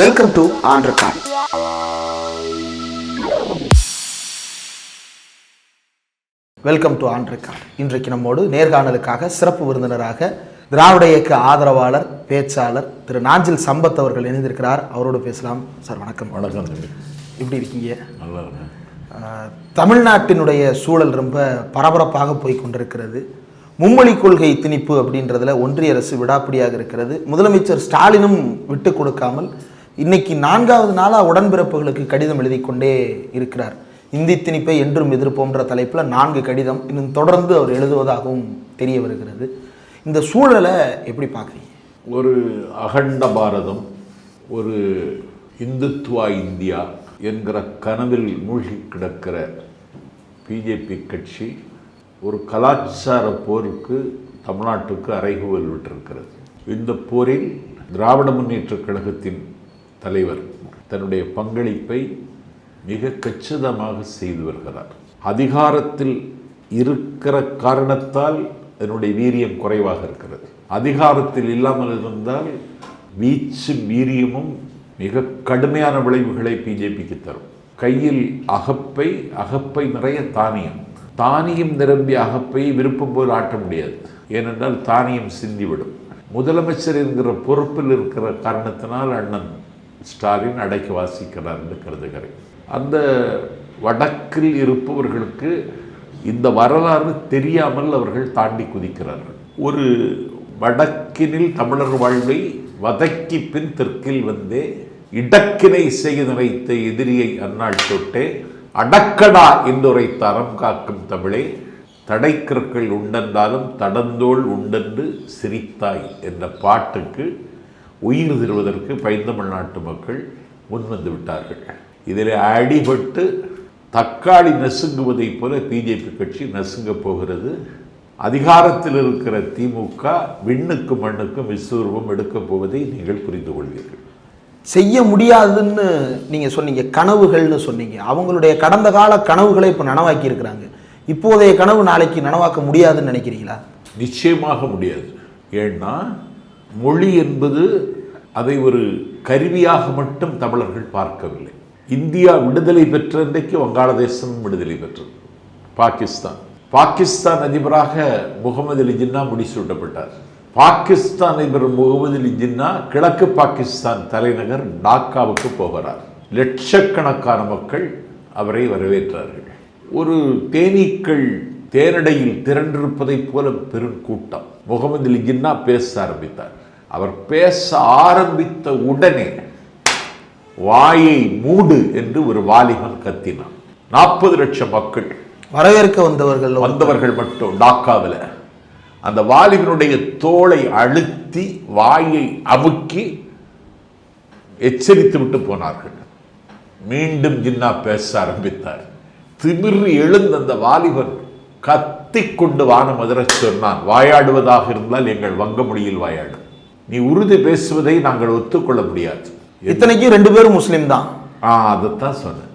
Welcome to ஆண்ட்ரகான் welcome to ஆண்ட்ரகான் இன்றைக்கு நம்மோடு நேர்காணலுக்காக சிறப்பு விருந்தினராக திராவிட இயக்க ஆதரவாளர் பேச்சாளர் திரு நாஞ்சில் சம்பத் அவர்கள் இணைந்திருக்கிறார். அவரோடு பேசலாம். சார் வணக்கம். வணக்கம் எப்படி இருக்கீங்க? நல்லா இருக்கேன். தமிழ்நாட்டினுடைய சூழல் ரொம்ப பரபரப்பாக போய் கொண்டிருக்கிறது மும்மொழி கொள்கை திணிப்பு அப்படின்றதுல ஒன்றிய அரசு விடாப்பிடியாக இருக்கிறது. முதலமைச்சர் ஸ்டாலினும் விட்டு கொடுக்காமல் இன்னைக்கு நான்காவது நாளாக உடன்பிறப்புகளுக்கு கடிதம் எழுதி கொண்டே இருக்கிறார். இந்தி திணிப்பை என்றும் எதிர்ப்போன்ற தலைப்பில் நான்கு கடிதம் இன்னும் தொடர்ந்து அவர் எழுதுவதாகவும் தெரிய வருகிறது. இந்த சூழலை எப்படி பார்க்குறீங்க? ஒரு அகண்ட பாரதம் ஒரு இந்துத்துவா இந்தியா என்கிற கனவில் மூழ்கி கிடக்கிற பிஜேபி கட்சி ஒரு கலாச்சார போருக்கு தமிழ்நாட்டுக்கு அறைகூவல் விட்டிருக்கிறது. இந்த போரில் திராவிட முன்னேற்ற கழகத்தின் தலைவர் தன்னுடைய பங்களிப்பை மிக கச்சிதமாக செய்து வருகிறார். அதிகாரத்தில் இருக்கிற காரணத்தால் அதனுடைய வீரியம் குறைவாக இருக்கிறது. அதிகாரத்தில் இல்லாமல் இருந்தால் வீச்சும் வீரியமும் மிக கடுமையான விளைவுகளை பிஜேபிக்கு தரும். கையில் அகப்பை அகப்பை நிறைய தானியம். தானியம் நிரம்பிய அகப்பை விருப்பம் போல் ஆட்ட முடியாது. ஏனென்றால் தானியம் சிந்திவிடும். முதலமைச்சர் என்கிற பொறுப்பில் இருக்கிற காரணத்தினால் அண்ணன் ஸ்டாலின் அடைக்க வாசிக்கிறார் என்று கருதுகிறேன். அந்த வடக்கில் இருப்பவர்களுக்கு இந்த வரலாறு தெரியாமல் அவர்கள் தாண்டி குதிக்கிறார்கள். ஒரு வடக்கினில் தமிழர் வாழ்வை வதக்கி பின் தெற்கில் வந்தே இடக்கினை செய்து நினைத்த எதிரியை அந்நாள் தொட்டே அடக்கடா என்றுரைத்த அறம் காக்கும் தமிழே தடைக்கற்கள் உண்டென்றாலும் தடந்தோள் உண்டென்று சிரித்தாய் என்ற பாட்டுக்கு உயிர் தருவதற்கு பைந்தமிழ்நாட்டு மக்கள் முன்வந்து விட்டார்கள். இதில் அடிபட்டு தக்காளி நசுங்குவதைப் போல பிஜேபி கட்சி நசுங்கப் போகிறது. அதிகாரத்தில் இருக்கிற திமுக விண்ணுக்கும் மண்ணுக்கும் விஸ்வரூபம் எடுக்கப் போவதை நீங்கள் புரிந்து கொள்வீர்கள். செய்ய முடியாதுன்னு நீங்கள் சொன்னீங்க கனவுகள்னு சொன்னீங்க. அவங்களுடைய கடந்த கால கனவுகளை இப்போ நனவாக்கி இருக்கிறாங்க. இப்போதைய கனவு நாளைக்கு நனவாக்க முடியாதுன்னு நினைக்கிறீங்களா? நிச்சயமாக முடியாது. ஏன்னா மொழி என்பது அதை ஒரு கருவியாக மட்டும் தமிழர்கள் பார்க்கவில்லை. இந்தியா விடுதலை பெற்ற இன்றைக்கு வங்காளதேசம் விடுதலை பெற்றது. பாகிஸ்தான். பாகிஸ்தான் அதிபராக முகமது அலி ஜின்னா முடிசூட்டப்பட்டார் பாகிஸ்தான் அதிபர் முகமது அலி ஜின்னா கிழக்கு பாகிஸ்தான் தலைநகர் டாக்காவுக்கு போகிறார். லட்சக்கணக்கான மக்கள் அவரை வரவேற்றார்கள். ஒரு தேனீக்கள் தேனடையில் திரண்டிருப்பதைப் போல பெரும் கூட்டம் முகமது அலி ஜின்னா பேச ஆரம்பித்தார். அவர் பேச ஆரம்பித்த உடனே வாயை மூடு என்று ஒரு வாலிபன் கத்தினான். நாற்பது லட்சம் மக்கள் வரவேற்க வந்தவர்கள் வந்தவர்கள் மட்டும் டாக்காவில். அந்த வாலிபனுடைய தோளை அழுத்தி வாயை அமுக்கி எச்சரித்து விட்டு போனார்கள். மீண்டும் ஜின்னா பேச ஆரம்பித்தார். திமிரு எழுந்த அந்த வாலிபன் கத்திக் கொண்டு வானம் அதிர சொன்னான். வாயாடுவதாக இருந்தால் எங்கள் வங்க மொழியில் வாயாடு. நீ உறுதி பேசுவதை நாங்கள் ஒத்துக்கொள்ள முடியாது. இத்தனைக்கும் ரெண்டு பேரும் முஸ்லீம் தான். ஆ அதைத்தான் சொன்னேன்.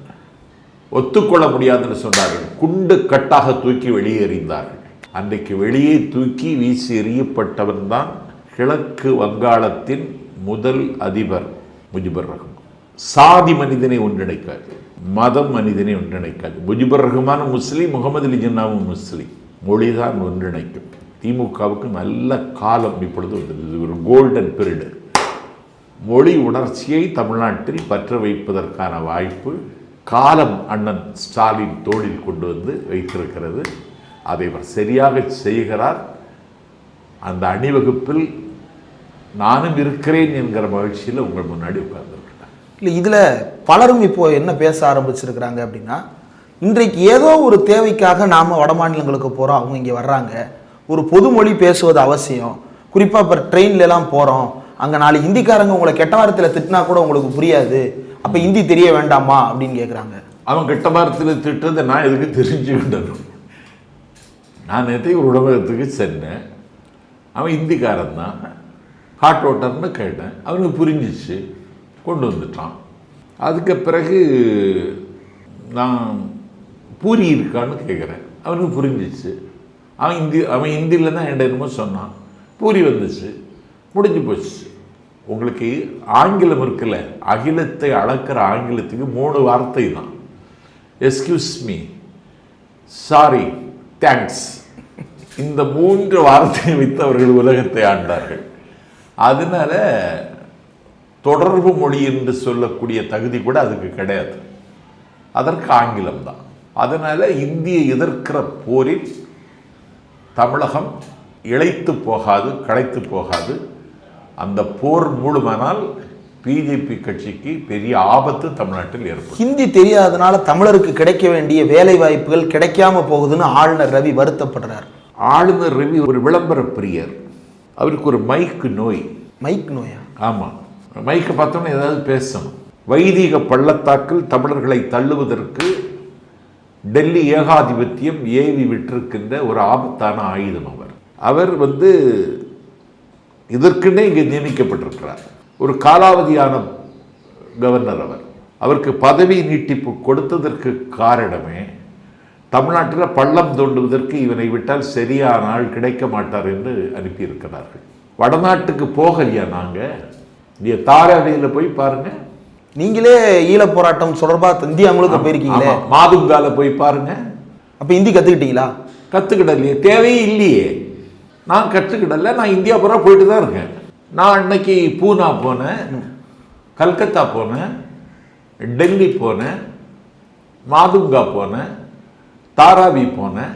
ஒத்துக்கொள்ள முடியாதுன்னு சொன்னார்கள். குண்டு கட்டாக தூக்கி வெளியே எறிந்தார்கள் அன்றைக்கு வெளியே தூக்கி வீசி எறியப்பட்டவன் தான் கிழக்கு வங்காளத்தின் முதல் அதிபர் முஜிபுர் ரஹ்மான். சாதி மனிதனை ஒன்றிணைக்காது மதம் மனிதனை ஒன்றிணைக்காது. முஜிபுர் ரஹ்மான் முஸ்லீம் முகமது அலி ஜின்னாவும் முஸ்லீம் மொழிதான் ஒன்றிணைக்கும். திமுகவுக்கு நல்ல காலம் இப்பொழுது வந்தது. ஒரு கோல்டன் பீரியடு மொழி உணர்ச்சியை தமிழ்நாட்டில் பற்ற வைப்பதற்கான வாய்ப்பு காலம் அண்ணன் ஸ்டாலின் தோளில் கொண்டு வந்து வைத்திருக்கிறது. அதை அவர் சரியாக செய்கிறார். அந்த அணிவகுப்பில் நானும் இருக்கிறேன் என்கிற மகிழ்ச்சியில் உங்கள் முன்னாடி உட்கார்ந்துருக்கிறேன் இல்லை இதில் பலரும் இப்போது என்ன பேச ஆரம்பிச்சிருக்கிறாங்க அப்படின்னா இன்றைக்கு ஏதோ ஒரு தேவைக்காக நாம் வட மாநிலங்களுக்கு போகிறோம் அவங்க இங்கே வர்றாங்க. ஒரு பொது மொழி பேசுவது அவசியம். குறிப்பாக இப்போ ட்ரெயின்லலாம் போகிறோம் அங்கே நாலு ஹிந்திக்காரங்க உங்களை கெட்ட வாரத்தில் திட்டினா கூட உங்களுக்கு புரியாது. அப்போ ஹிந்தி தெரிய வேண்டாமா? அப்படின்னு கேட்குறாங்க அவன் கெட்ட வாரத்தில் திட்டுறதை நான் எதுக்கு தெரிஞ்சுக்கிட்டணும் நான் நேற்று ஒரு உணவகத்துக்கு சென்னேன். அவன் ஹிந்திக்காரன் தான். ஹாட் வாட்டர்னு கேட்டேன். அவனுக்கு புரிஞ்சிச்சு. கொண்டு வந்துட்டான். அதுக்கு பிறகு நான் பூரி இருக்கான்னு கேட்குறேன் அவனுக்கு புரிஞ்சிச்சு. அவன் ஹிந்தி அவன் ஹிந்தியில் தான் என்கிட்ட என்னமோ சொன்னான். பூரி வந்துச்சு முடிஞ்சு போச்சு. உங்களுக்கு ஆங்கிலம் இருக்குல்ல அகிலத்தை அளக்கிற ஆங்கிலத்துக்கு மூணு வார்த்தை தான். எஸ்கியூஸ் மீ சாரி தேங்க்ஸ் இந்த மூன்று வார்த்தையை வைத்து அவர்கள் உலகத்தை ஆண்டார்கள். அதனால தொடர்பு மொழி என்று சொல்லக்கூடிய தகுதி கூட அதுக்கு கிடையாது. அதற்கு ஆங்கிலம் தான். அதனால் இந்திய எதிர்க்கிற போரில் தமிழகம் இழைத்து போகாது களைத்து போகாது. அந்த போர் மூலமானால் பிஜேபி கட்சிக்கு பெரிய ஆபத்து தமிழ்நாட்டில் ஏற்படும். ஹிந்தி தெரியாதனால தமிழருக்கு கிடைக்க வேண்டிய வேலை வாய்ப்புகள் கிடைக்காம போகுதுன்னு ஆளுநர் ரவி வருத்தப்படுறார். ஆளுநர் ரவி ஒரு விளம்பர பிரியர். அவருக்கு ஒரு மைக்கு நோய். மைக் நோயா? ஆமாம் மைக்கை பார்த்தோன்னே ஏதாவது பேசணும். வைதிக பள்ளத்தாக்கில் தமிழர்களை தள்ளுவதற்கு டெல்லி ஏகாதிபத்தியம் ஏவி விட்டிருக்கின்ற ஒரு ஆபத்தான ஆயுதம் அவர். அவர் வந்து இதற்குன்னே இங்கே நியமிக்கப்பட்டிருக்கிறார். ஒரு காலாவதியான கவர்னர் அவர். அவருக்கு பதவி நீட்டிப்பு கொடுத்ததற்கு காரணமே தமிழ்நாட்டில் பள்ளம் தோண்டுவதற்கு இவனை விட்டால் சரியான ஆள் கிடைக்க மாட்டார் என்று அனுப்பியிருக்கிறார்கள். வடநாட்டுக்கு போகலையா நாங்கள் நீ தாராவியில் போய் பாருங்கள் நீங்களே ஈழப் போராட்டம் தொடர்பா இந்தியா முழுக்க போயிருக்கீங்களே? மாதுங்கால போய் பாருங்க. அப்ப ஹிந்தி கத்துக்கிட்டீங்களா? கற்றுக்கிடலையே தேவையே இல்லையே. நான் கற்றுக்கிடல நான் இந்தியா பூரா போயிட்டு தான் இருக்கேன். நான் அன்னைக்கு பூனா போனேன். கல்கத்தா போனேன். டெல்லி போனேன். மாதுங்கா போனேன். தாராவி போனேன்.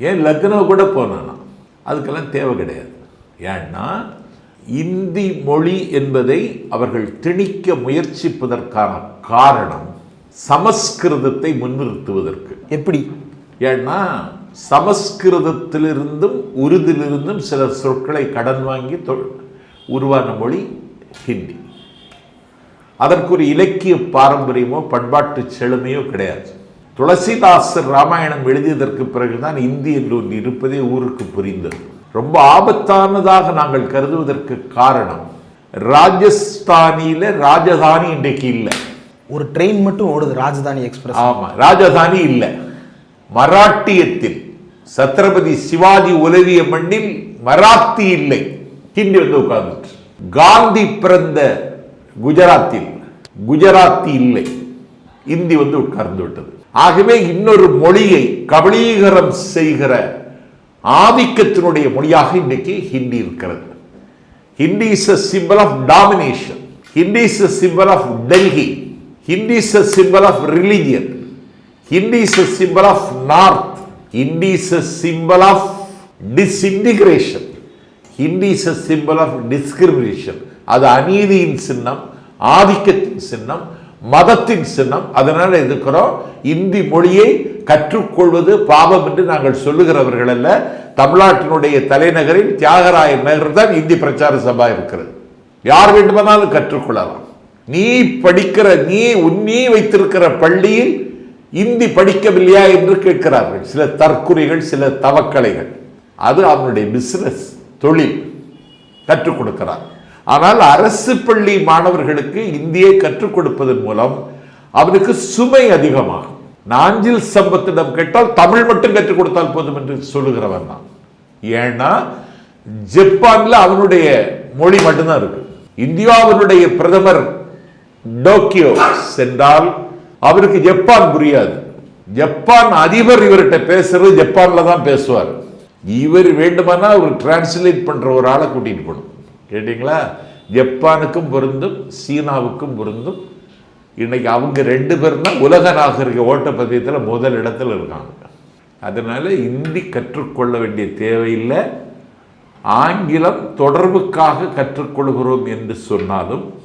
ஏன் லக்னோ கூட போனேன் நான். அதுக்கெல்லாம் தேவை கிடையாது. ஏன்னா இந்தி மொழி என்பதை அவர்கள் திணிக்க முயற்சிப்பதற்கான காரணம் சமஸ்கிருதத்தை முன்னிறுத்துவதற்கு. எப்படி? ஏன்னா சமஸ்கிருதத்திலிருந்தும் உருதிலிருந்தும் சில சொற்களை கடன் வாங்கி உருவான மொழி ஹிந்தி. அதற்கு ஒரு இலக்கிய பாரம்பரியமோ பண்பாட்டு செழுமையோ கிடையாது. துளசிதாசர் ராமாயணம் எழுதியதற்கு பிறகுதான் இந்தி என்று ஒன்று இருப்பதே ஊருக்கு புரிந்தது. ரொம்ப ஆபத்தானதாக நாங்கள் கருதுவதற்கு காரணம் ராஜஸ்தானியில ராஜதானி இன்றைக்கு இல்லை. ஒரு ட்ரெயின் மட்டும் ஓடுது ராஜதானி எக்ஸ்பிரஸ் ஆமா ராஜதானி இல்லை. மராட்டியத்தில் சத்ரபதி சிவாஜி உலவிய மண்ணில் மராத்தி இல்லை. ஹிந்தி வந்து உட்கார்ந்துட்டு. காந்தி பிறந்த குஜராத்தில் குஜராத்தி இல்லை. இந்தி வந்து உட்கார்ந்து விட்டது. ஆகவே இன்னொரு மொழியை கபலீகரம் செய்கிற ஆதிக்கத்தினுடைய மொழியாக இன்றைக்கு ஹிந்தி இருக்கிறது Hindi is a symbol of domination Hindi is a symbol of Delhi Hindi is a symbol of religion Hindi is a symbol of north Hindi is a symbol of disintegration Hindi is a symbol of discrimination அது அநீதியின் சின்னம் ஆதிக்கத்தின் சின்னம் மதத்தின் சின்னம் அதனால் எதிர்க்கிறோம் இந்தி மொழியை கற்றுக்கொள்வது பாவம் என்று நாங்கள் சொல்லுகிறவர்கள் அல்ல. தமிழ்நாட்டினுடைய தலைநகரில் தியாகராய நகர் தான் இந்தி பிரச்சார சபா இருக்கிறது. யார் வேண்டுமானாலும் கற்றுக்கொள்ளலாம். நீ படிக்கிற நீ உன் வைத்திருக்கிற பள்ளியில் இந்தி படிக்கவில்லையா என்று கேட்கிறார்கள். சில தற்குறிகள் சில தவக்கலைகள். அது அவனுடைய பிசினஸ் தொழில். கற்றுக் கொடுக்கிறார். ஆனால் அரசு பள்ளி மாணவர்களுக்கு இந்தியை கற்றுக் கொடுப்பதன் மூலம் அவனுக்கு சுமை அதிகமாகும். நாஞ்சில் சம்பத்திடம் கேட்டால் தமிழ் மட்டும் கற்றுக் கொடுத்தால் போதும் என்று சொல்லுகிறவன் தான் ஏன்னா ஜப்பான்ல அவனுடைய மொழி மட்டும்தான் இருக்கு. இந்தியாவினுடைய பிரதமர் டோக்கியோ சென்றால் அவருக்கு ஜப்பான் புரியாது. ஜப்பான் அதிபர் இவர்கிட்ட பேசுறது ஜப்பான்ல தான் பேசுவார். இவர் வேண்டுமானா அவர் டிரான்ஸ்லேட் பண்ற ஒரு ஆளை கூட்டிட்டு போகணும். கேட்டீங்களா? ஜப்பானுக்கும் பொருந்தும் சீனாவுக்கும் பொருந்தும் இன்னைக்கு அவங்க ரெண்டு பேரும் தான் உலக நாகரிக ஓட்டப்பந்தயத்தில் முதல் இடத்துல இருக்காங்க. அதனால் இந்தி கற்றுக்கொள்ள வேண்டிய தேவையில்லை. ஆங்கிலம் தொடர்புக்காக கற்றுக்கொள்கிறோம் என்று சொன்னாலும்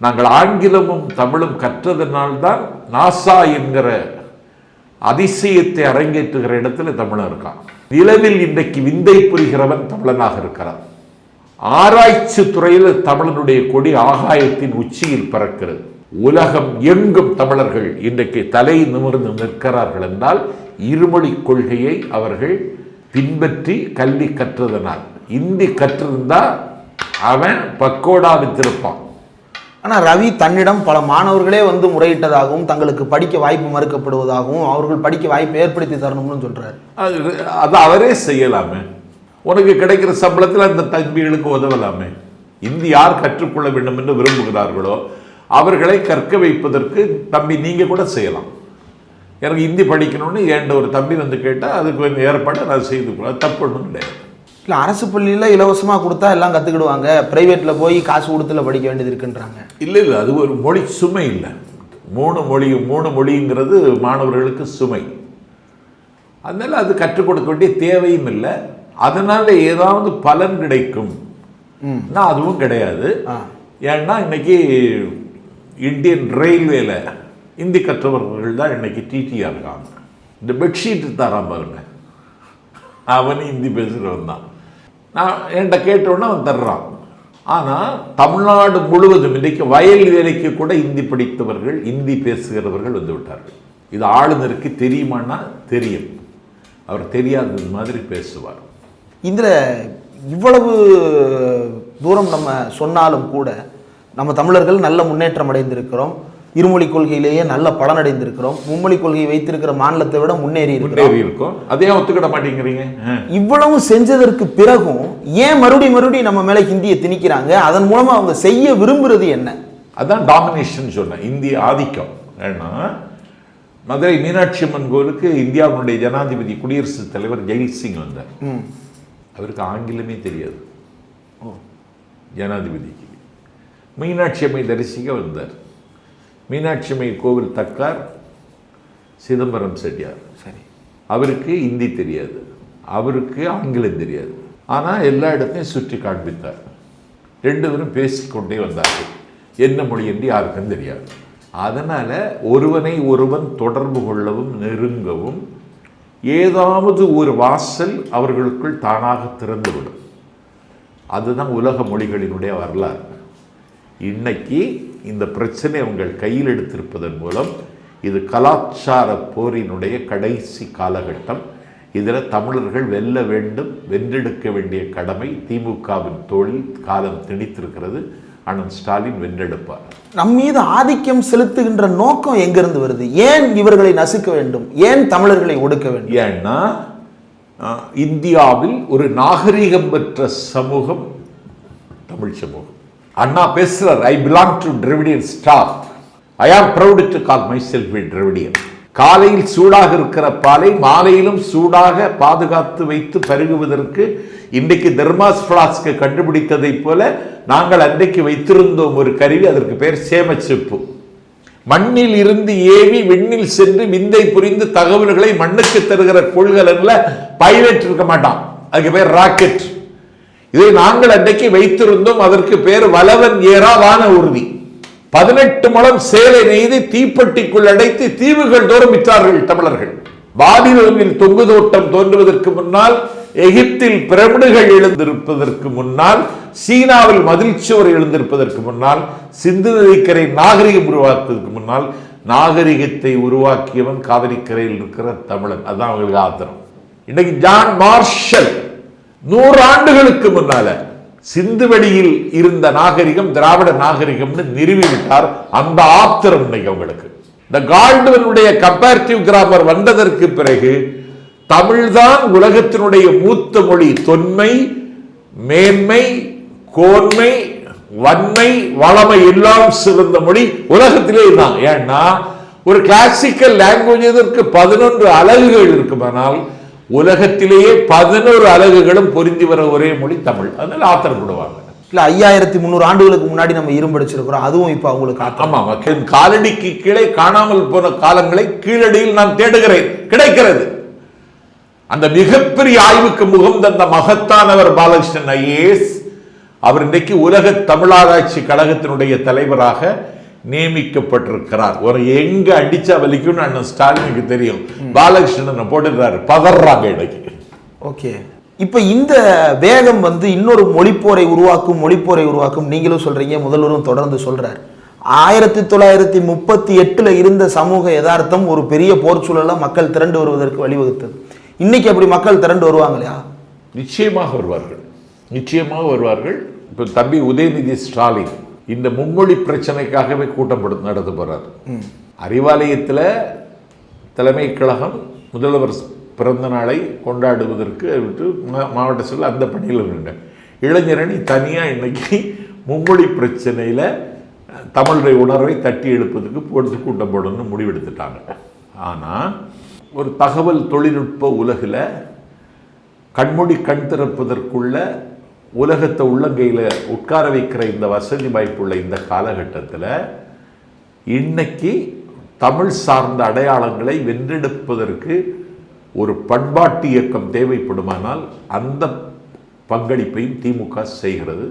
நாங்கள் ஆங்கிலமும் தமிழும் கற்றதனால்தான் நாசா என்கிற அதிசயத்தை அரங்கேற்றுகிற இடத்துல தமிழன் இருக்கான். நிலவில் இன்றைக்கு விந்தை புரிகிறவன் தமிழனாக இருக்கிறான். ஆராய்ச்சி துறையில் தமிழனுடைய கொடி ஆகாயத்தின் உச்சியில் பறக்கிறது. உலகம் எங்கும் தமிழர்கள் இன்றைக்கு தலை நிமிர்ந்து நிற்கிறார்கள் என்றால் இருமொழி கொள்கையை அவர்கள் பின்பற்றி கல்வி கற்றதனால். இந்தி கற்றிருந்தா அவன் பக்கோடா வித்திருப்பான் ஆனா ரவி தன்னிடம் பல மாணவர்களே வந்து முறையிட்டதாகவும் தங்களுக்கு படிக்க வாய்ப்பு மறுக்கப்படுவதாகவும் அவர்கள் படிக்க வாய்ப்பு ஏற்படுத்தி தரணும்னு சொல்றாரு. அது அது அவரே செய்யலாமே. உனக்கு கிடைக்கிற சம்பளத்தில் அந்த தம்பிகளுக்கு உதவலாமே. இந்தி யார் கற்றுக்கொள்ள வேண்டும் என்று விரும்புகிறார்களோ அவர்களை கற்க வைப்பதற்கு தம்பி நீங்க கூட செய்யலாம். எனக்கு இந்தி படிக்கணும்னு என்கிட்ட ஒரு தம்பி வந்து கேட்டால் அதுக்கு கொஞ்சம் ஏற்பாடு நான் செய்து கொள்ள தப்பு ஒன்றும் கிடையாது. இல்லை அரசு பள்ளியில் இலவசமாக கொடுத்தா எல்லாம் கற்றுக்கிடுவாங்க ப்ரைவேட்டில் போய் காசு கொடுத்துல படிக்க வேண்டியது இருக்குன்றாங்க. இல்லை இல்லை அது ஒரு மொழி சுமை இல்லை. மூணு மொழி மூணு மொழிங்கிறது மாணவர்களுக்கு சுமை. அதனால அது கற்றுக் கொடுக்க வேண்டிய தேவையும் இல்லை. அதனால ஏதாவது பலன் கிடைக்கும். நான் அதுவும் கிடையாது. ஏன்னா இன்னைக்கு இந்தியன் ரயில்வேல இந்தி கற்றவர்கள் தான் இன்னைக்கு டிடியாக இருக்காங்க இந்த பெட்ஷீட் தரான் பாருங்க. அவனும் இந்தி பேசுகிறவன் தான் நான் என்கிட்ட கேட்டோன்னே அவன் தர்றான். ஆனால் தமிழ்நாடு முழுவதும் இன்றைக்கு வயல் வேலைக்கு கூட இந்தி படித்தவர்கள் இந்தி பேசுகிறவர்கள் வந்து விட்டார்கள். இது ஆளுநருக்கு தெரியுமான்னா தெரியும். அவர் தெரியாதது மாதிரி பேசுவார். இதில் இவ்வளவு தூரம் நம்ம சொன்னாலும் கூட நம்ம தமிழர்கள் நல்ல முன்னேற்றம் அடைந்திருக்கிறோம். இருமொழி கொள்கையிலேயே நல்ல பலனடைந்திருக்கிறோம் மும்மொழி கொள்கையை வைத்திருக்கிற மாநிலத்தை விட முன்னேறி இருக்கோம். அதையும் ஒத்துக்கிட மாட்டேங்கிறீங்க. இவ்வளவு செஞ்சதற்கு பிறகும் ஏன் மறுபடியும் மறுபடியும் நம்ம மேல ஹிந்தியை திணிக்கிறாங்க? அதன் மூலமா அவங்க செய்ய விரும்புறது என்ன? அதான் டாமினேஷன் சொன்னேன். இந்திய ஆதிக்கம். ஏன்னா மதுரை மீனாட்சி அம்மன் கோவிலுக்கு இந்தியாவினுடைய ஜனாதிபதி குடியரசுத் தலைவர் ஜெயில் வந்தார். ம். அவருக்கு ஆங்கிலமே தெரியாது. ஜனாதிபதிக்கு. மீனாட்சி அம்மை தரிசிக்க வந்தார். மீனாட்சி அம்மை கோவில் தக்கார் சிதம்பரம் செட்டியார். சரி. அவருக்கு இந்தி தெரியாது. அவருக்கு ஆங்கிலம் தெரியாது. ஆனால் எல்லா இடத்தையும் சுற்றி காண்பித்தார். ரெண்டு பேரும் பேசிக்கொண்டே வந்தார்கள். என்ன மொழி என்று யாருக்கும் தெரியாது. அதனால் ஒருவனை ஒருவன் தொடர்பு கொள்ளவும் நெருங்கவும் ஏதாவது ஒரு வாசல் அவர்களுக்குள் தானாக திறந்துவிடும். அதுதான் உலக மொழிகளினுடைய வரலாறு. இன்னைக்கு இந்த பிரச்சனை உங்கள் கையில் எடுத்திருப்பதன் மூலம் இது கலாச்சார போரினுடைய கடைசி காலகட்டம். இதில் தமிழர்கள் வெல்ல வேண்டும் வென்றெடுக்க வேண்டிய கடமை திமுகவின் தோளில் காலம் திணித்திருக்கிறது. அண்ணன் ஸ்டாலின் வென்றெடுப்பார். நம் மீது ஆதிக்கம் செலுத்துகின்ற நோக்கம் எங்கிருந்து வருது? ஏன் இவர்களை நசுக்க வேண்டும்? ஏன் தமிழர்களை ஒடுக்க வேண்டும்? ஏன்னா இந்தியாவில் ஒரு நாகரிகம் பெற்ற சமூகம் தமிழ் சமூகம். அண்ணா பேசுகிறார் I belong to Dravidian staff I am proud to call myself Dravidian காலையில் சூடாக இருக்கிற பாலை மாலையிலும் சூடாக பாதுகாத்து வைத்து பருகுவதற்கு இன்றைக்கு தெர்மாஸ் ஃப்ளாஸ்க்கு கண்டுபிடித்ததைப் போல நாங்கள் அன்றைக்கு வைத்திருந்தோம் ஒரு கருவி அதற்கு பேர் சேமச்சிப்பு. மண்ணில் இருந்து ஏவி விண்ணில் சென்று விந்தை புரிந்து தகவல்களை மண்ணுக்கு தருகிற கொள்கலன்ல பைலட் இருக்க மாட்டான். அதுக்கு பேர் ராக்கெட் இதை நாங்கள் அன்றைக்கு வைத்திருந்தோம். அதற்கு பேர் வலவன் ஏறா வான உறுதி பதினெட்டு மலம் சேலை நெய்து தீப்பெட்டிக்குள் அடைத்து தீவுகள் தோறும் விற்றார்கள் தமிழர்கள். பாபிலோனில் தொங்கு தோட்டம் தோன்றுவதற்கு முன்னால் எகிப்தில் பிரமிடுகள் எழுந்திருப்பதற்கு முன்னால் சீனாவில் மதில் சுவர் எழுந்திருப்பதற்கு முன்னால் சிந்து நதிக்கரை நாகரிகம் உருவாக்குவதற்கு முன்னால் நாகரிகத்தை உருவாக்கியவன் காவிரிக்கரையில் இருக்கிற தமிழன். அதான் அவங்களுக்கு ஆத்திரம். இன்னைக்கு ஜான் மார்ஷல் நூறு ஆண்டுகளுக்கு முன்னால சிந்துவெளியில் இருந்த நாகரிகம் திராவிட நாகரிகம்னு நிறுவிவிட்டார் அந்த ஆத்திரம் இன்னைக்கு அவங்களுக்கு. இந்த கால்டுவனுடைய கம்பேரிட்டிவ் கிராமர் வந்ததற்கு பிறகு தமிழ்தான் உலகத்தினுடைய மூத்த மொழி. தொன்மை மேன்மை கோன்மை வன்மை வளமை எல்லாம் சிறந்த மொழி உலகத்திலே தான். ஏன்னா ஒரு கிளாசிக்கல் லாங்குவேஜ் இதற்கு பதினொன்று அலகுகள் இருக்குமானால் உலகத்திலேயே பதினோரு அலகுகளும் பொருந்தி வர ஒரே மொழி தமிழ். அதனால ஆத்திரப்படுவாங்க இல்ல ஐயாயிரத்தி முந்நூறு ஆண்டுகளுக்கு முன்னாடி நம்ம இரும்படிச்சிருக்கிறோம் அதுவும் இப்ப அவங்களுக்கு ஆத்தம் ஆமா ஆமா. என் காலடிக்கு கீழே காணாமல் போன காலங்களை கீழடியில் நான் தேடுகிறேன். கிடைக்கிறது. அந்த மிகப்பெரிய ஆய்வுக்கு முகம் தந்த மகத்தானவர் பாலகிருஷ்ணன் ஐஏஎஸ். அவர் இன்றைக்கு உலக தமிழாராய்ச்சி கழகத்தினுடைய தலைவராக நியமிக்கப்பட்டிருக்கிறார். ஒரு எங்க அடிச்சா வலிக்கும்னு அண்ணன் ஸ்டாலினுக்கு தெரியும். பாலகிருஷ்ணன் போட்டுறாரு பதறாங்க இன்னைக்கு ஓகே. இப்ப இந்த வேகம் வந்து இன்னொரு மொழிப்போரை உருவாக்கும் மொழிப்போரை உருவாக்கும் நீங்களும் சொல்றீங்க முதல்வரும் தொடர்ந்து சொல்றார். ஆயிரத்தி தொள்ளாயிரத்தி முப்பத்தி எட்டுல இருந்த சமூக யதார்த்தம் ஒரு பெரிய போர் சூழல்ல மக்கள் திரண்டு வருவதற்கு வழிவகுத்தது. இன்னைக்கு அப்படி மக்கள் திரண்டு வருவாங்க இல்லையா நிச்சயமாக வருவார்கள். நிச்சயமாக வருவார்கள். இப்போ தம்பி உதயநிதி ஸ்டாலின் இந்த மும்மொழி பிரச்சனைக்காகவே கூட்டம் நடத்த போறார். அறிவாலயத்தில் தலைமை கழகம் முதல்வர் பிறந்த நாளை கொண்டாடுவதற்கு விட்டு மாவட்ட சொல்ல அந்த பணியில் இருந்தேன் இளைஞரணி தனியாக இன்னைக்கு மும்மொழி பிரச்சனையில் தமிழுடைய உணர்வை தட்டி எழுப்பதுக்கு போட்டு கூட்டம் போடணும்னு முடிவெடுத்துட்டாங்க. ஆனால் ஒரு தகவல் தொழில்நுட்ப உலகில் கண்மூடி கண் திறப்பதற்குள்ள உலகத்தை உள்ளங்கையில் உட்கார வைக்கிற இந்த வசதி வாய்ப்புள்ள இந்த காலகட்டத்தில் இன்னைக்கு தமிழ் சார்ந்த அடையாளங்களை வென்றெடுப்பதற்கு ஒரு பண்பாட்டு இயக்கம் தேவைப்படுமானால் அந்த பங்களிப்பையும் திமுக செய்கிறது.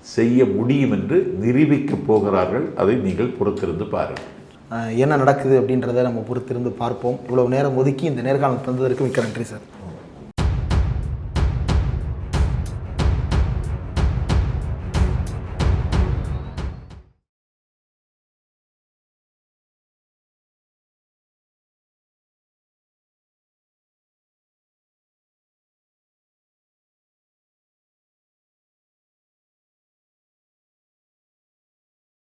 செய்ய முடியும் என்று நிரூபிக்கப் போகிறார்கள். அதை நீங்கள் பொறுத்திருந்து பாருங்கள். என்ன நடக்குது அப்படின்றத நம்ம பொறுத்திருந்து பார்ப்போம். இவ்வளவு நேரம் ஒதுக்கி இந்த நேர்காணல் தந்ததற்கு மிக்க நன்றி சார்.